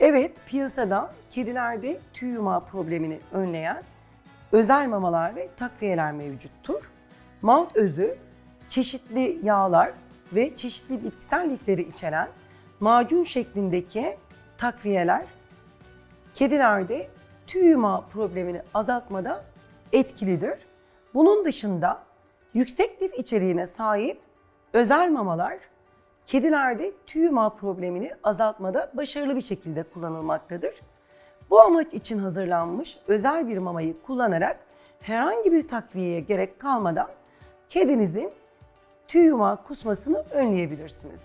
Evet, piyasada kedilerde tüy yumağı problemini önleyen özel mamalar ve takviyeler mevcuttur. Malt özü, çeşitli yağlar ve çeşitli bitkisel lifleri içeren macun şeklindeki takviyeler kedilerde tüy yumağı problemini azaltmada etkilidir. Bunun dışında yüksek lif içeriğine sahip özel mamalar kedilerde tüy yumağı problemini azaltmada başarılı bir şekilde kullanılmaktadır. Bu amaç için hazırlanmış özel bir mamayı kullanarak herhangi bir takviyeye gerek kalmadan kedinizin tüy yumağı kusmasını önleyebilirsiniz.